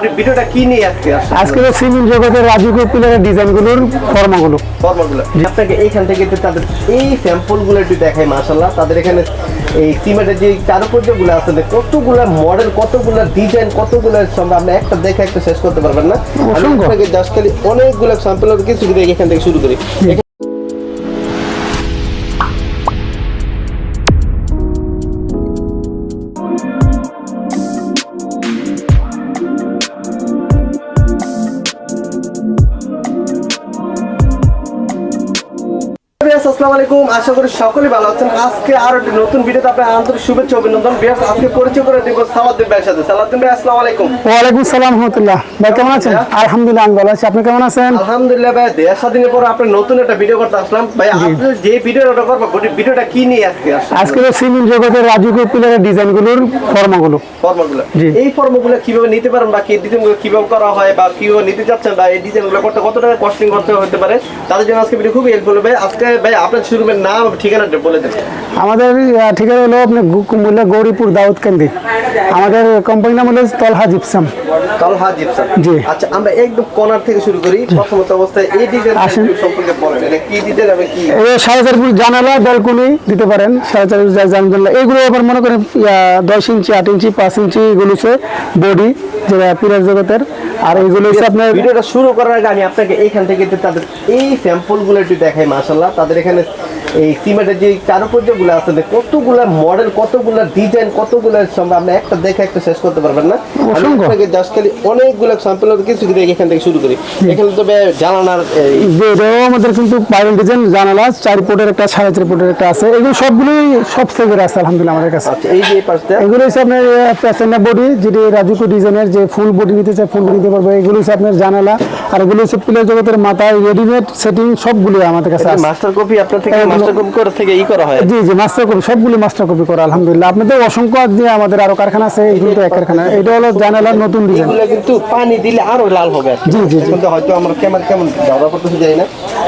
Body- ভিডিওটা কি নিয়ে আজকে আজকে তো সিভিল জগতের রাজকীয় পিলারের ডিজাইনগুলোর ফর্মাগুলো। ফর্মাগুলো। আপনাকে এইখান থেকে একটু তাদের এই স্যাম্পলগুলো একটু দেখাই মাশাল্লাহ তাদের এখানে এই সিমেন্টের যে কারুকার্যগুলো আছে কতগুলা মডেল কতগুলা ডিজাইন কতগুলা সম্ভব? আপনি একটা দেখে একটা শেষ করতে পারবেন না। আমি আপনাকে জাস্ট খালি অনেকগুলো কিছু এখান থেকে শুরু করি। বিয়াস, আসসালামু আলাইকুম। আশা করি সকলে ভালো আছেন। আজকে আরও একটি নতুন ভিডিওতে আপনার আন্তরিক শুভেচ্ছা অভিনন্দন। বিয়াস আজকে পরিচয় করে দিব সালাদ্দিন ভাইয়ের সাথে। সালাদ্দিন ভাই আসসালামু আলাইকুম। ওয়ালাইকুম সালাম রহমতুল্লাহ। ভাই কেমন আছেন? আলহামদুলিল্লাহ। আমি ভালো আছি। আপনি কেমন আছেন? আলহামদুলিল্লাহ ভাই দেড় স্বাধীনের পর আপনার নতুন একটা ভিডিও করতে আসলাম। ভাই আপনি যে ভিডিওটা করব ভিডিওটা কি নিয়ে আজকে আজকে তো সিভিল জগতের রাজকীয় পিলারের ডিজাইনগুলোর ফর্মাগুলো। ফর্মগুলো। এই ফর্মগুলো কীভাবে নিতে পারেন বা কি ডিজাইনগুলো কীভাবে করা হয় বা কীভাবে নিতে চাচ্ছেন বা এই ডিজাইনগুলো করতে কত টাকা কস্টিং করতে হতে পারে তাদের জন্য আজকে ভিডিও খুবই হেল্পফুল হবে। আজকে ভাই আপনার শুরুমের নাম ঠিকানাটা বলে দেন। আমাদের ঠিকানা হলো আপনি কুমিল্লা গৌরীপুর দাউদকান্দি আমাদের কোম্পানির নাম হলো তলহা জিপসাম। তলহা জিপসাম। জি। আচ্ছা আমরা একদম কর্নার থেকে শুরু করি। প্রথমত অবস্থায় এই ডিজাইন সম্পর্কে বলেন। এটা কি ডিজাইন আমি কি? এই সাড়ে চার ফুট জানালা ব্যালকনি দিতে পারেন। সাড়ে চার ফুট জানালা এগুলো আবার মনে করেন দশ ইঞ্চি আট ইঞ্চি পাঁচ ইঞ্চি এগুলো বডি যেটা পিলার জগতের। আর এগুলো হচ্ছে আপনার ভিডিওটা শুরু করার আগে আমি আপনাকে এইখান থেকে তাদের এই স্যাম্পলগুলো একটু দেখাই মাশাল্লাহ তাদের এখানে এই সিমেন্টের যে কারুকার্যগুলো আছে কতগুলা মডেল কতগুলা ডিজাইন কতগুলা সম্ভব আপনি একটা দেখে একটা শেষ করতে পারবেন না। আমি আপনাকে জাস্ট খালি অনেকগুলো স্যাম্পল কিছু কিছু এখান থেকে শুরু করি। এখানে তো যে এটাও আমাদের কিন্তু বাইরের ডিজাইন জানালা চার ফুটের একটা সাড়ে চার ফুটের একটা আছে। এগুলো সবগুলোই সব সাইজের আছে আলহামদুলিল্লাহ আমাদের কাছে। আচ্ছা এই যে এই পাশটা? এগুলো হচ্ছে আপনার প্যাসেন্ডা বডি যেটি রাজুকো ডিজাইনের যে ফুল বডি নিতে চায় ফুল বডি পারবে এগুলো হচ্ছে আপনার জানালা আর এগুলো হচ্ছে পিলার জগতের মাথায় রেডিমেড সেটিং সবগুলো আমাদের কাছে আছে। মাস্টার কপি আপনার থেকে মাস্টার কপি করে থেকে ই করা হয়। জি জি মাস্টার কপি সবগুলো মাস্টার কপি করা আলহামদুলিল্লাহ। আপনাদের অসংখ্য দিয়ে আমাদের আরও কারখানা আছে এগুলো তো এক কারখানা। এটা হলো জানালার নতুন ডিজাইন এগুলো কিন্তু পানি দিলে আরও লাল হবে জি, জি। হয়তো আমার কেমন কেমন ঝগড়া করতে যাই না।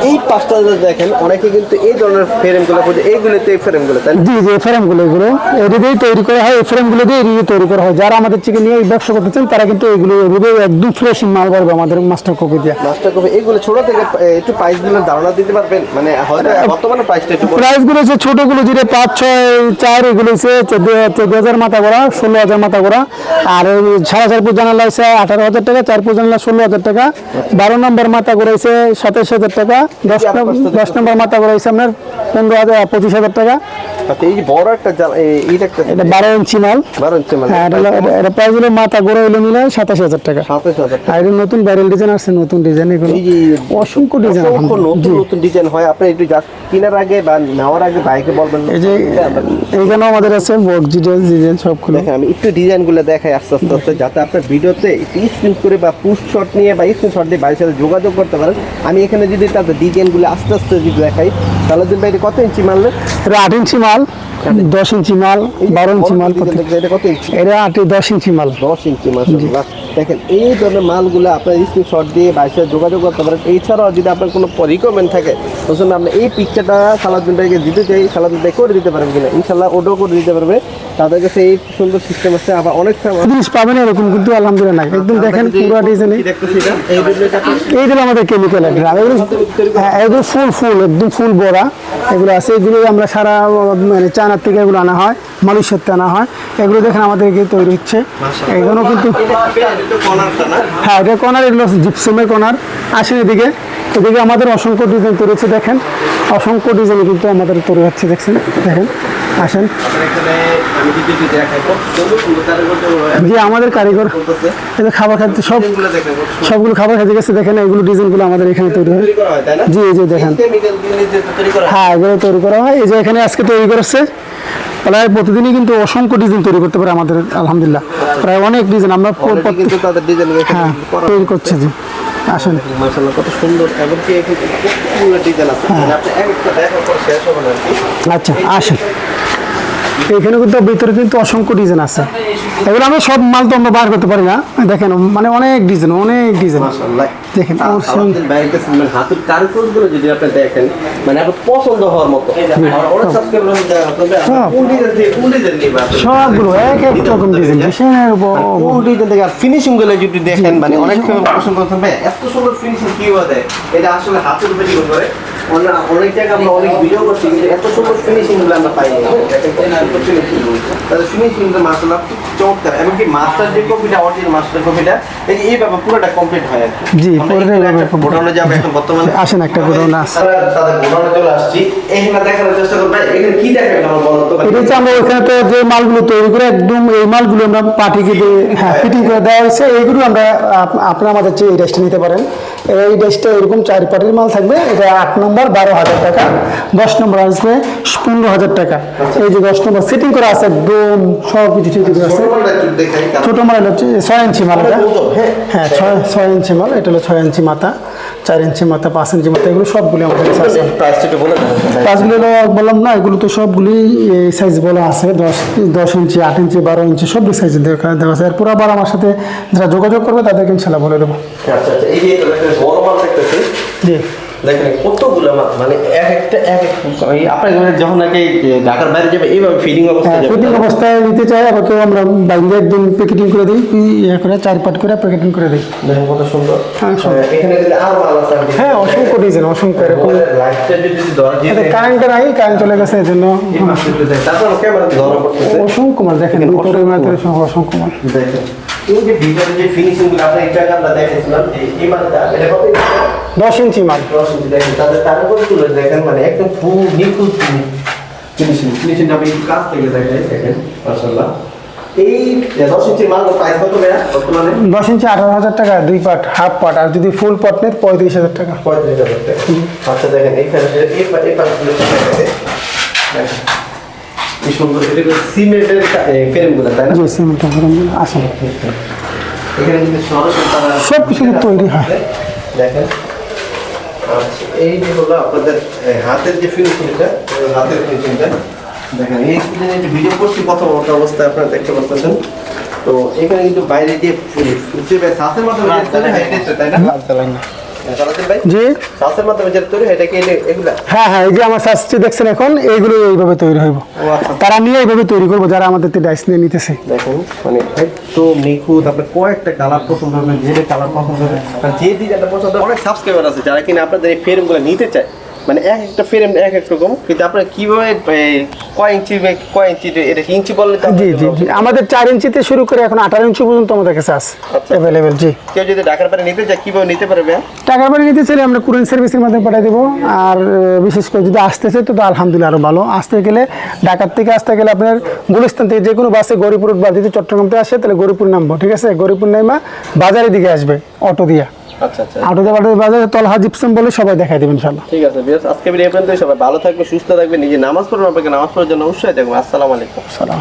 এই পাঁচটা দেখেন অনেকে কিন্তু এই ধরনের ফ্রেমগুলো করছে এইগুলো এই ফ্রেমগুলো তাই জি জি ফ্রেমগুলো এগুলো। এটা তৈরি করা হয় এই ফ্রেমগুলো দিয়ে এগুলো তৈরি করা হয়। যারা আমাদের থেকে নিয়ে ব্যবসা করতেছেন তারা কিন্তু এগুলো এগুলো একদম ফ্রেশ মাল পারবে আমাদের মাস্টার কপি দিয়ে। মাস্টার কপি এইগুলো ছোট থেকে একটু প্রাইসগুলো ধারণা দিতে পারবেন? মানে হয়তো বর্তমানে প্রাইসটা একটু। প্রাইসগুলো হচ্ছে ছোটগুলো যেটা পাঁচ ছয় চার এগুলো হচ্ছে চোদ্দ হাজার মাথা করা ষোলো হাজার মাথা করা আর সাড়ে চার ফুট জানালা হচ্ছে আঠারো হাজার টাকা চার ফুট জানালা ষোলো হাজার টাকা। বারো নম্বর মাথা করে হচ্ছে সাতাশ হাজার টাকা। দশ নম্বর মাথা করে হচ্ছে আপনার পনেরো হাজার পঁচিশ হাজার টাকা। আচ্ছা এই বড় একটা জাল- একটা এটা বারো ইঞ্চি মাল। বারো ইঞ্চি মানে হ্যাঁ এটা হলো- এটা- এটা প্রাইস হলো মাথা গোড়া হলো মিলে সাতাশ হাজার টাকা। সাতাশ হাজার টাকা। আর নতুন ভাইরাল ডিজাইন আসছে নতুন ডিজাইন এগুলো। এই অসংখ্য ডিজাইন নতুন নতুন ডিজাইন হয়। আপনি একটু জাস্ট কেনার আগে বা নেওয়ার আগে ভাইকে বলবেন এই যে এইখানেও আমাদের আছে বক্স ডিজাইন ডিজাইন সবগুলো। দেখেন আমি একটু ডিজাইনগুলো দেখাই আস্তে আস্তে আস্তে যাতে আপনার ভিডিওতে স্ক্রিন করে বা পুশ শট নিয়ে বা দিয়ে ভাইয়ের সাথে যোগাযোগ করতে পারেন। আমি এখানে যদি তাদের ডিজাইনগুলো আস্তে আস্তে যদি দেখাই তাহলে দিন ভাই কত ইঞ্চি মারলে এটা আট ইঞ্চি মাল। মাল দশ ইঞ্চি মাল বারো ইঞ্চি মাল এটা কত ইঞ্চি? এটা আট দশ ইঞ্চি মাল। দশ ইঞ্চি মাসাল্লাহ দেখেন এই ধরনের মালগুলো আপনার স্ক্রিন শট দিয়ে সাথে যোগাযোগ করতে পারেন। এছাড়াও যদি আপনার কোনো রিকমেন্ড থাকে তখন আপনি এই পিকচারটা সালাদিন ভাইকে দিতে চাই। সালাদিন ভাই করে দিতে পারবেন কিনা? ইনশাল্লাহ ওটাও করে দিতে পারবে। তাদের কাছে এই সুন্দর সিস্টেম আছে আবার অনেক সময় জিনিস পাবেন এরকম কিন্তু আলহামদুলিল্লাহ নাই। একদম দেখেন পুরো ডিজাইনে এইগুলো আমাদের কেমিক্যাল এগুলো এগুলো ফুল ফুল একদম ফুল বড়া। এগুলো আছে এগুলো আমরা সারা মানে চায়নার থেকে এগুলো আনা হয় মালয়েশিয়ার থেকে আনা হয়। এগুলো দেখেন আমাদের এখানে তৈরি হচ্ছে। এগুলো কিন্তু হ্যাঁ এটা কর্নার এগুলো জিপসমের কর্নার আসেন এদিকে। এদিকে আমাদের অসংখ্য ডিজাইন তৈরি হচ্ছে দেখেন। অসংখ্য ডিজাইন কিন্তু আমাদের তৈরি হচ্ছে দেখছেন? দেখেন আসেন। যে আমাদের কারিগর। খাবার খাদ্য সব সবগুলো খাবার খাদ্য গেছে দেখেন এগুলো ডিজাইনগুলো আমাদের এখানে তৈরি হয়। জি জি দেখেন। হ্যাঁ এগুলো তৈরি করা হয়। এই যে এখানে আজকে তৈরি করেছে প্রায় প্রতিদিনই কিন্তু অসংখ্য ডিজাইন তৈরি করতে পারে আমাদের আলহামদুলিল্লাহ। প্রায় অনেক ডিজাইন আমরা হ্যাঁ তৈরি করছে জি। আসেন। কত সুন্দর ডিজাইন আছে। কি। আচ্ছা আসেন। এখানে কিন্তু ভিতরে কিন্তু অসংখ্য ডিজাইন আছে। এগুলো আমি সব মাল তো আমরা বার করতে পারি না। দেখেন মানে অনেক ডিজাইন অনেক ডিজাইন। দেখেন, ওর সঙ্গে- আমাদের সামনে মানে হাতের কারুকাজগুলো যদি আপনি দেখেন মানে আপনার পছন্দ হওয়ার মতো। আর নিবে আপনি? সবগুলো এক এক রকম ডিজাইন ডিজাইনের উপর কোন ডিজাইন থেকে ফিনিশিংগুলো যদি দেখেন মানে অনেক করছেন ভাই এত সুন্দর ফিনিশিং কি দেয়? এটা আসলে হাতের উপরে করে। অনেক জায়গায় আমরা অনেক ভিডিও করছি কিন্তু এত সুন্দর ফিনিশিং আমরা পাই না তাদের ফিনিশিংগুলো খুব চমৎকার এমনকি মাস্টার যে কপিটা অরিজিনাল মাস্টার কপিটা এই এইভাবে পুরোটা কমপ্লিট হয় আর জি, আমরা পুরোটা এখানে এইভাবে একটা গোডাউনে যাব এখন বর্তমানে। আসেন, একটা গোডাউনে তাদের গোডাউনে চলে আসছি। এখানে দেখানোর চেষ্টা করব এখানে কি দেখাবেন আমার বলো তো এটা হচ্ছে আমরা ওখানে তো যে মালগুলো তৈরি করে একদম এই মালগুলো আমরা পার্টিকে দিয়ে হ্যাঁ ফিটিং করে দেওয়া হয়েছে। এইগুলো আমরা আপ- আপনারা আমাদের চেয়ে এই ড্রেসটা নিতে পারেন। এই ড্রেসটা এরকম চার পাটির মাল থাকবে এটা আট নম্বর। বারো হাজার টাকা। দশ নম্বর আসবে পনেরো হাজার টাকা। এই যে দশ নম্বর ফিটিং করা আছে একদম সব কিছু ঠিক আছে। ছোট মাল হচ্ছে ছয় ইঞ্চি মাল এটা হ্যাঁ। হ্যাঁ ছয় ছয় ইঞ্চি। মাল এটা হলো ছয় ইঞ্চি মাথা চার ইঞ্চি মাথা পাঁচ ইঞ্চি মাথা এগুলো সবগুলো আমাদের কাছে আছে। হলো বললাম না এগুলো তো সবগুলি এই সাইজ বলা আছে দশ দশ ইঞ্চি আট ইঞ্চি বারো ইঞ্চি সব সাইজ দেওয়া আছে। এরপর আবার আমার সাথে যারা যোগাযোগ করবে তাদেরকে ইনশাল্লাহ বলে দেবো। আচ্ছা আচ্ছা এই যে বড় মাল দেখতেছি। জি। দেখেন কতগুলো মানে এক একটা এক এক আপনার যখন নাকি ঢাকার বাইরে যাবে এইভাবে ফিডিং অবস্থা হ্যাঁ যাবে? ফিটিং অবস্থায় দিতে চাই আবার কেউ আমরা বাইরে একদম প্যাকেটিং করে দিই ইয়ে করে চার পাট করে প্যাকেটিং করে দিই। দেখেন কত সুন্দর। হ্যাঁ, এখানে যদি আর মাল আছে হ্যাঁ অসংখ্য ডিজাইন অসংখ্য এরকম। লাইটটা যদি ধরা দিয়ে এতে নাই কারেন্ট চলে গেছে এই জন্য। তারপর ক্যামেরা ধরা পড়তেছে। অসংখ্য মাল দেখেন মাত্র অসংখ্য মাল। দেখেন। এই যে ভিতরে যে ফিনিশিংগুলো আপনি এটা আমরা দেখেছিলাম এই এই মালটা এটা কত দশ ইঞ্চি মাল। দশ ইঞ্চি দেখেন তাদের কাগজগুলো দেখেন মানে একদম পুরো নিখুঁত ফিনিশিং ফিনিশিং আমি কাছ থেকে দেখাই দেখেন মাশাআল্লাহ। এই দশ ইঞ্চির মাল প্রাইস কত ভাইয়া বর্তমানে? দশ ইঞ্চি আঠারো হাজার টাকা দুই পাট হাফ পাট আর যদি ফুল পাট নেন পঁয়ত্রিশ হাজার টাকা। পঁয়ত্রিশ হাজার টাকা। আচ্ছা দেখেন এই এই দেখেন। কি সুন্দর এটা সিমেন্টের ফ্রেমগুলো তাই না? জি সিমেন্ট আসেন এখানে কিন্তু সরাসরি সব কিছু তৈরি হয়। দেখেন। আচ্ছা এই যে হলো আপনাদের হাতের যে ফিনিশিংটা হাতের ফিনিশিংটা দেখেন এই যে ভিডিও করছি প্রথম অবস্থায় আপনারা দেখতে পাচ্ছেন। তো এখানে কিন্তু বাইরে যে যে সাথের মাধ্যমে যে তৈরি হয় এটা তাই না? জি? সাসের মাধ্যমে যেটা তৈরি হয় এটা কি এগুলা? হ্যাঁ হ্যাঁ এই যে আমার শাস্ত্রী দেখছেন এখন এইগুলো এইভাবে তৈরি হইব। ও আচ্ছা। তারা নিয়ে এইভাবে তৈরি করব যারা আমাদের ডাইস নিয়ে নিতেছে। দেখুন মানে একদম নিখুঁত আপনার কয়েকটা কালার পছন্দ হবে যে কালার পছন্দ হবে যে ডিজাইনটা পছন্দ অনেক সাবস্ক্রাইবার আছে যারা কিনা আপনাদের এই ফ্রেমগুলো নিতে চায়। মানে এক একটা ফ্রেম এক এক রকম। কিন্তু আপনার কীভাবে কয় ইঞ্চি কয় ইঞ্চি এটা ইঞ্চি বললে জি জি জি। আমাদের চার ইঞ্চিতে শুরু করে এখন আঠারো ইঞ্চি পর্যন্ত আমাদের কাছে আছে আচ্ছা। অ্যাভেলেবেল জি। কেউ যদি ঢাকার বাইরে নিতে চায় কীভাবে নিতে পারবে? টাকার বাড়ি নিতে চাইলে আমরা কুরিয়ার সার্ভিসের মাধ্যমে পাঠিয়ে দেবো। আর বিশেষ করে যদি আসতে চাই তো তো আলহামদুলিল্লাহ আরও ভালো। আসতে গেলে ঢাকার থেকে আসতে গেলে আপনার গুলিস্তান থেকে যে কোনো বাসে গরিপুর বা যদি চট্টগ্রাম থেকে আসে তাহলে গরিপুর নামবো ঠিক আছে? গরিপুর নামা বাজারের দিকে আসবে অটো দিয়া। আচ্ছা আচ্ছা। অটো দিয়ে বাজারে তলহা জিপসাম বলে সবাই দেখাই দেবেন ইনশাল্লাহ ঠিক আছে বিয়াস আজকে ভিডিও পর্যন্ত সবাই। ভালো থাকবে সুস্থ থাকবে নিজে নামাজ পড়বেন আপনাকে নামাজ পড়ার জন্য অবশ্যই দেখব আসসালামু আলাইকুম। সালাম।